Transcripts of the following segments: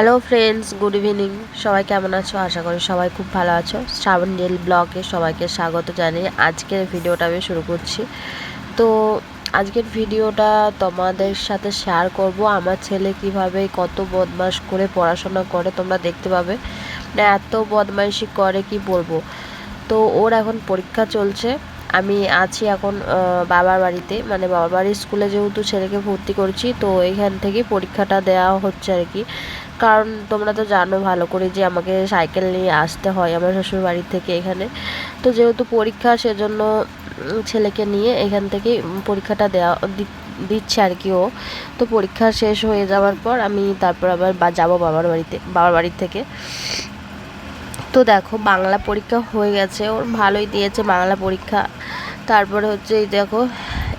Hello friends good evening সবাই কেমন আছো? আশা করি সবাই খুব ভালো আছো। শ্রাবণ রিয়েল ব্লগে সবাইকে স্বাগত জানিয়ে আজকের ভিডিওটা আমি শুরু করছি। তো আজকের ভিডিওটা তোমাদের সাথে শেয়ার করব। আমার ছেলে কীভাবে কত বদমাস করে পড়াশোনা করে তোমরা দেখতে পাবে। না এত বদমাইশি করে কি বলব? তো ওর এখন পরীক্ষা চলছে। আমি আছি এখন বাবার বাড়িতে। মানে বাবার বাড়ির স্কুলে যেহেতু ছেলেকে ভর্তি করছি, তো এখান থেকে পরীক্ষাটা দেওয়া হচ্ছে আর কি। কারণ তোমরা তো জানো ভালো করে যে আমাকে সাইকেল নিয়ে আসতে হয় আমার শ্বশুর বাড়ি থেকে এখানে। তো যেহেতু পরীক্ষা, সেজন্য ছেলেকে নিয়ে এখান থেকে পরীক্ষাটা দেওয়া দিচ্ছে আর কি ও। তো পরীক্ষা শেষ হয়ে যাওয়ার পর আমি তারপর আবার বা, যাব বাবার বাড়িতে, বাবার বাড়ির থেকে। তো দেখো, বাংলা পরীক্ষা হয়ে গেছে, ওর ভালোই দিয়েছে বাংলা পরীক্ষা। তারপরে হচ্ছে এই দেখো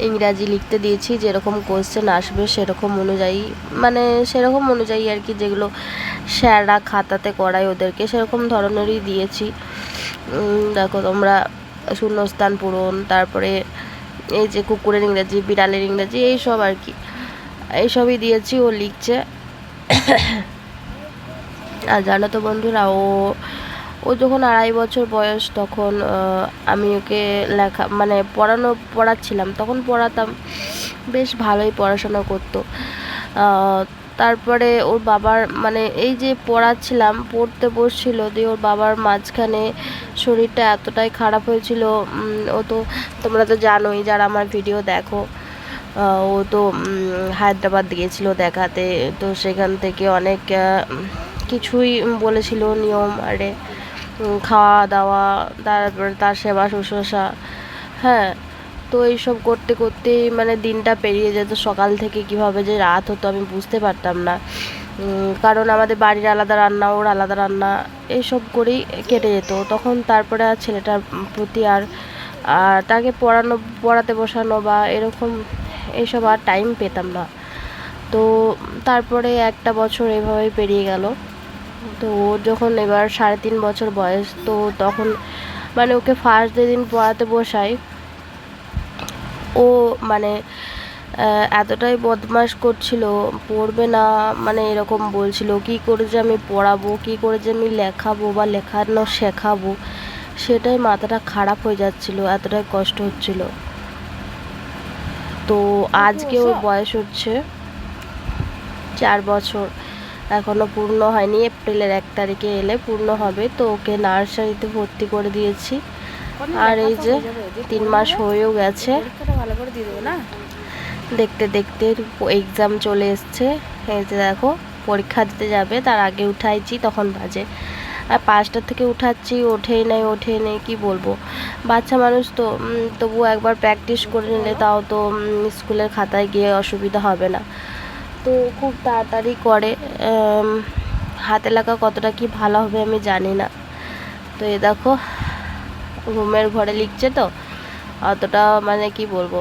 ইংরাজি লিখতে দিয়েছি, যেরকম কোয়েশ্চেন আসবে সেরকম অনুযায়ী মানে সেরকম অনুযায়ী আর কি যেগুলো স্যাররা খাতাতে করায় ওদেরকে, সেরকম ধরনেরই দিয়েছি। দেখো তোমরা শূন্যস্থান পূরণ, তারপরে এই যে কুকুরের ইংরাজি, বিড়ালের ইংরাজি এইসব আর কি এইসবই দিয়েছি, ও লিখছে। আর জানো তো বন্ধুরা, ও ও যখন আড়াই বছর বয়স তখন আমি ওকে লেখা মানে পড়ানো, পড়াচ্ছিলাম। তখন পড়াতাম, বেশ ভালোই পড়াশোনা করতো। তারপরে ওর বাবার মানে এই যে পড়াচ্ছিলাম, পড়তে বসছিল, দিয়ে ওর বাবার মাঝখানে শরীরটা এতটাই খারাপ হয়েছিল ও তো, তোমরা তো জানোই, যারা আমার ভিডিও দেখো ও তো হায়দ্রাবাদ গিয়েছিল দেখাতে, তো সেখান থেকে অনেক কিছুই বলেছিল নিয়ম, আরে খাওয়া দাওয়া তারপরে তার সেবা শুশ্রূষা হ্যাঁ তো এইসব করতে করতেই মানে দিনটা পেরিয়ে যেত। সকাল থেকে কীভাবে যে রাত হতো আমি বুঝতে পারতাম না। কারণ আমাদের বাড়ির আলাদা রান্না, ওর আলাদা রান্না, এইসব করেই কেটে যেত। তখন তারপরে আর ছেলেটার প্রতি আর আর তাকে পড়ানো, পড়াতে বসানো বা এরকম এইসব আর টাইম পেতাম না। তো তারপরে একটা বছর এভাবেই পেরিয়ে গেল। তো ও যখন এবার সাড়ে তিন বছর বয়স তো তখন মানে ওকে ফার্স্ট যেদিন পড়াতে বসাই ও মানে এতটাই বদমাস করছিল পড়বে না মানে এরকম বলছিল কি করে যে আমি পড়াবো কি করে যে আমি লেখাবো বা লেখানো শেখাবো? সেটাই মাথাটা খারাপ হয়ে যাচ্ছিল এতটাই কষ্ট হচ্ছিল। তো আজকে ওর বয়স হচ্ছে চার বছর। এখনও পূর্ণ হয়নি এপ্রিলের এক তারিখে এলে পূর্ণ হবে তো ওকে নার্সারিতে ভর্তি করে দিয়েছি। আর এই যে তিন মাস হয়েও গেছে। দেখতে দেখতে এক্সাম চলে এসছে। এই যে দেখো পরীক্ষা দিতে যাবে তার আগে উঠাইছি তখন বাজে। আর পাঁচটা থেকে উঠাচ্ছি ওঠেই নাই ওঠেই নেই কি বলব? বাচ্চা মানুষ তো তবু একবার প্র্যাকটিস করে নিলে তাও তো স্কুলের খাতায় গিয়ে অসুবিধা হবে না। তো খুব তাড়াতাড়ি করে হাতে লেখা কতটা কি ভালো হবে আমি জানি না। তো এ দেখো, ঘুমের ঘরে লিখছে তো, অতটা মানে কি বলব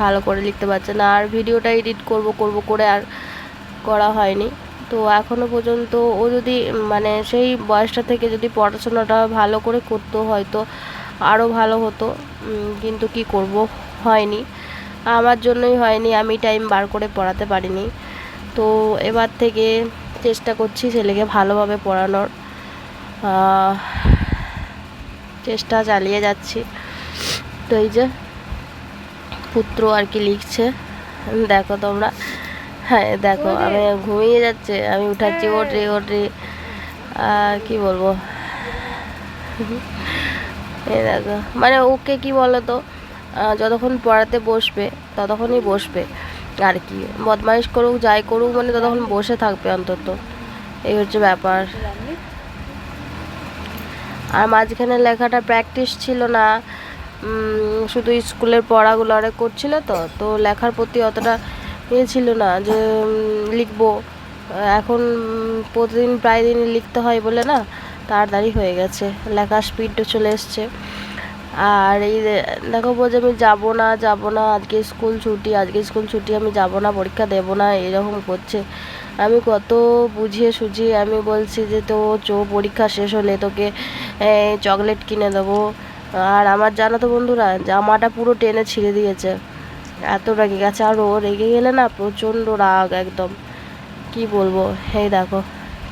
ভালো করে লিখতে পারছে না। আর ভিডিওটা এডিট করব করব করে আর করা হয়নি। তো এখনও পর্যন্ত ও যদি মানে সেই বয়সটা থেকে যদি পড়াশোনাটা ভালো করে করতো হয়তো আরও ভালো হতো কিন্তু কি করব, হয়নি। আমার জন্যই হয়নি আমি টাইম বার করে পড়াতে পারিনি। তো এবার থেকে চেষ্টা করছি ছেলেকে ভালোভাবে পড়ানোর। চেষ্টা চালিয়ে যাচ্ছি। তো এই যে পুত্র আর কি লিখছে। দেখো তোমরা। হ্যাঁ দেখো আমি ঘুমিয়ে যাচ্ছে আমি উঠাচ্ছি ওট রে ওট রে কী বলব? এই দেখো মানে ওকে কি বলো তো যতক্ষণ পড়াতে বসবে, ততক্ষণই বসবে আর কি। বদমাইশ করুক, যাই করুক মানে ততক্ষণ বসে থাকবে অন্তত। এই হচ্ছে ব্যাপার। আর মাঝখানে লেখাটা প্র্যাকটিস ছিল না। শুধু স্কুলের পড়াগুলো অনেক করছিল তো তো লেখার প্রতি অতটা ইয়ে ছিল না যে লিখব। এখন প্রতিদিন প্রায় দিনই লিখতে হয় বলে না, তাড়াতাড়ি হয়ে গেছে। লেখার স্পিডও চলে এসছে। আর এই দেখো বলছে আমি যাব না যাব না, আজকে স্কুল ছুটি, আজকে স্কুল ছুটি, আমি যাব না, পরীক্ষা দেবো না, এরকম করছে। আমি কত বুঝিয়ে সুঝিয়ে আমি বলছি যে, তো, চো, পরীক্ষা শেষ হলে তোকে চকলেট কিনে দেবো। আর আমার জানো তো বন্ধুরা, জামাটা পুরো টেনে ছিঁড়ে দিয়েছে। এত রেগে গেছে, আর ও রেগে গেলে না প্রচণ্ড রাগ একদম। কি বলব? এই দেখো,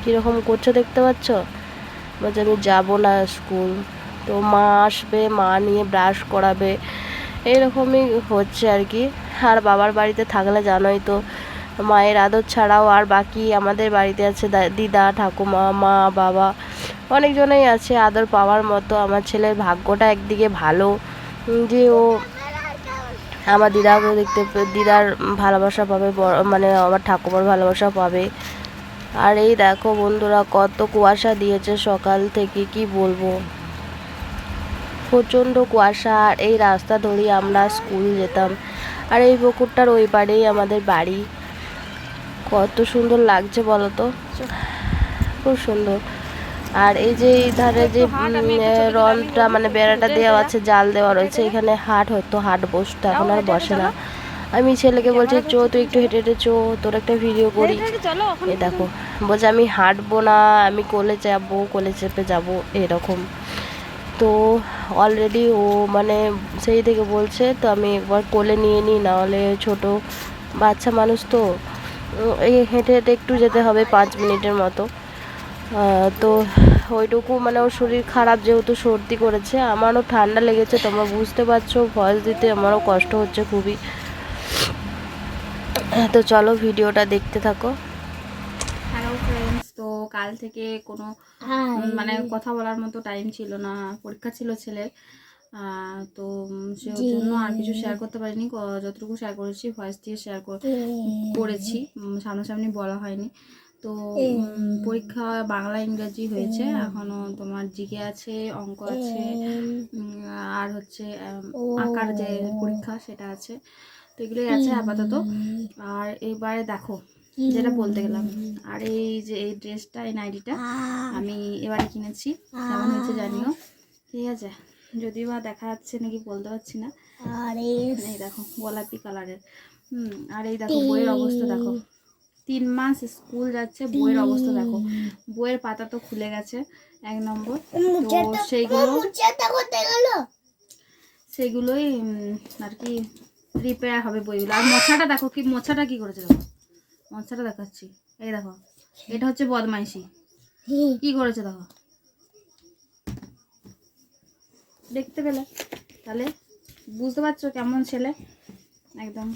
কীরকম করছে দেখতে পাচ্ছ? বলছে আমি যাব না স্কুল। তো মা আসবে, মা নিয়ে ব্রাশ করাবে, এরকমই হচ্ছে আর কি। আর বাবার বাড়িতে থাকলে জানোই তো, মায়ের আদর ছাড়াও আর বাকি আমাদের বাড়িতে আছে দিদা, ঠাকুমা, মা, বাবা, অনেকজনেই আছে আদর পাওয়ার মতো। আমার ছেলের ভাগ্যটা একদিকে ভালো যে ও আমার দিদাকে দেখতে দিদার ভালোবাসা পাবে মানে আমার ঠাকুমার ভালোবাসা পাবে। আর এই দেখো বন্ধুরা, কত কুয়াশা দিয়েছে সকাল থেকে, কি বলব? প্রচণ্ড কুয়াশা আর এই রাস্তা ধরেই আমরা স্কুল যেতাম। আর এই পুকুরটার ওই পারেই আমাদের বাড়ি। কত সুন্দর লাগছে বলো তো খুব সুন্দর। আর এই যে এই ধারে যে রনটা মানে বেড়াটা দেওয়া আছে জাল দেওয়া রয়েছে। এখানে হাট হতো হাট বসতো এখন আর বসে না। আমি ছেলেকে বলছি চো তুই একটু হেঁটে হেঁটে চো তোর একটা ভিডিও করি। এই দেখো বলছে আমি হাঁটবো না আমি কোলে যাব কোলে চেপে যাব এরকম। তো অলরেডি ও মানে সেই থেকে বলছে, তো আমি একবার কোলে নিয়ে নিই, নাহলে ছোট বাচ্চা মানুষ তো এই হেঁটে হেঁটে একটু যেতে হবে পাঁচ মিনিটের মতো। তো ওইটুকু মানে ওর শরীর খারাপ যেহেতু সর্দি করেছে, আমারও ঠান্ডা লেগেছে, তোমরা বুঝতে পারছ, ভয়েস দিতে আমারও কষ্ট হচ্ছে খুবই। তো চলো ভিডিওটা দেখতে থাকো। কাল থেকে কোনো মানে কথা বলার মতো টাইম ছিল না পরীক্ষা ছিল ছেলের। তো সেই জন্য আর কিছু শেয়ার করতে পারিনি। যতটুকু শেয়ার করেছি ভয়েস দিয়ে শেয়ার করেছি। সামনাসামনি বলা হয়নি। তো পরীক্ষা বাংলা ইংরাজি হয়েছে। এখনও তোমার জিকে আছে অঙ্ক আছে আর হচ্ছে আঁকার যে পরীক্ষা সেটা আছে। তো এগুলোই আছে আপাতত। আর এবারে দেখো যেটা বলতে গেলাম। আর এই যে এই ড্রেসটা এই নাইটিটা আমি এবারে কিনেছি। কেমন হয়েছে জানিও? ঠিক আছে? যদিও বা দেখা যাচ্ছে নাকি বলতে পারছি না। এই দেখো গোলাপি কালারের। হুম আর এই দেখো বইয়ের অবস্থা দেখো। তিন। মাস স্কুল যাচ্ছে বইয়ের অবস্থা দেখো। বইয়ের পাতা তো খুলে গেছে এক নম্বর। তো সেইগুলো সেগুলোই আর কি রিপেয়ার হবে বইগুলো। আর মোছাটা দেখো কি মোছাটা কি করেছে দেখো? মোছাটা দেখাচ্ছি। এই দেখো এটা হচ্ছে বদমাইশি। কি করেছে দেখো? দেখতে পেলে? তাহলে বুঝতে পারছ কেমন ছেলে? একদম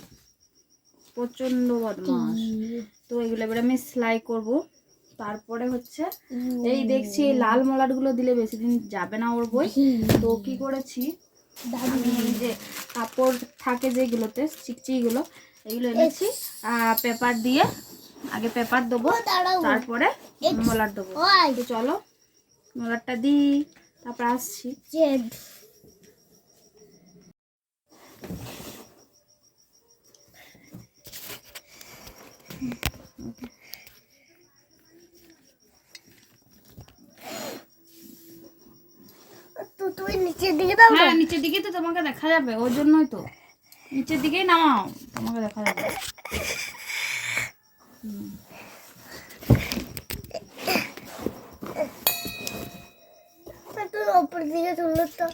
প্রচণ্ড বদমাস তো এগুলো এবার আমি সেলাই করব। তারপরে হচ্ছে এই দেখছি এই লাল মলাটগুলো দিলে বেশি দিন যাবে না ওর বই। তো কি করেছি? যে কাপড় থাকে যেগুলোতে চিকচিগুলো এগুলো এনেছি। পেপার দিয়ে আগে পেপার দেবো তারপরে মলার দেবো। তো চলো মলারটা দিই তারপর আসছি। নিচের দিকে দাও হ্যাঁ নিচের দিকে তো তোমাকে দেখা যাবে ওর জন্যই তো। নিচের দিকেই নামাও। তোমাকে দেখা যাবে। উপর দিকে তো।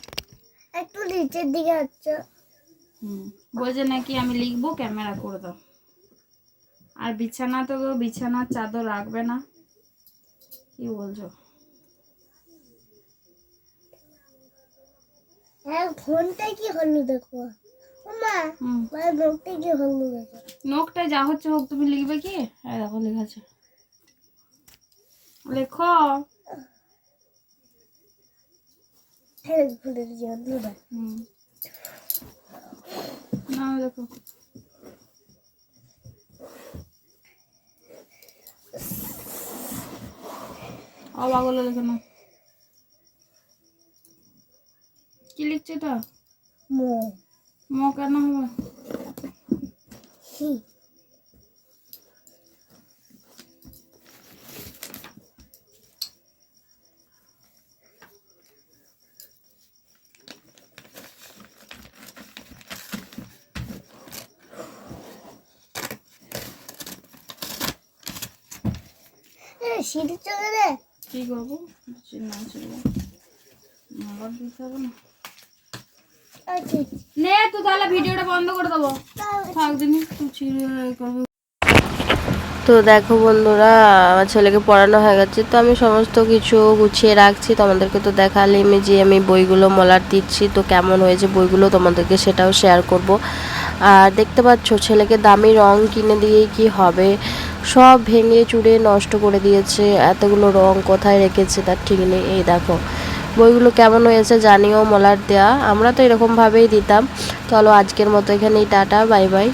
একটু নিচের দিকে হুম বলছে নাকি আমি লিখব ক্যামেরা করে দাও। আর বিছানা তো বিছানার চাদর রাখবে না। কি বলছো? হ্যাঁ ফোনটা কি হলো দেখো? মানে নোকটায় যা হচ্ছে হোক তুমি লিখবে কি? হ্যাঁ দেখো লেখাছে লেখো। না দেখো। অবাগলো লেখে না কি লিখছে এটা? মো। কেন হবে হি সিঁড়ি চলে রে। কি করব? না ছিল আবার দিতে হবে না। নে তুই তাহলে ভিডিওটা বন্ধ করে দেবো। তো দেখো বন্ধুরা আমার ছেলেকে পড়ানো হয়ে গেছে তো আমি সমস্ত কিছু গুছিয়ে রাখছি। তোমাদেরকে তো দেখালাম যে আমি বইগুলো মলার দিচ্ছি তো কেমন হয়েছে বইগুলো তোমাদেরকে সেটাও শেয়ার করব। আর দেখতে পাচ্ছ ছেলেকে দামি রং কিনে দিয়েই কি হবে? সব ভেঙে চুড়ে নষ্ট করে দিয়েছে এতগুলো রং কোথায় রেখেছে তার ঠিক নেই। এই দেখো বইগুলো কেমন হয়েছে জানিও মলার দেয়া। আমরা তো এরকমভাবেই দিতাম। চলো আজকের মতো এখানেই, টাটা, বাই বাই।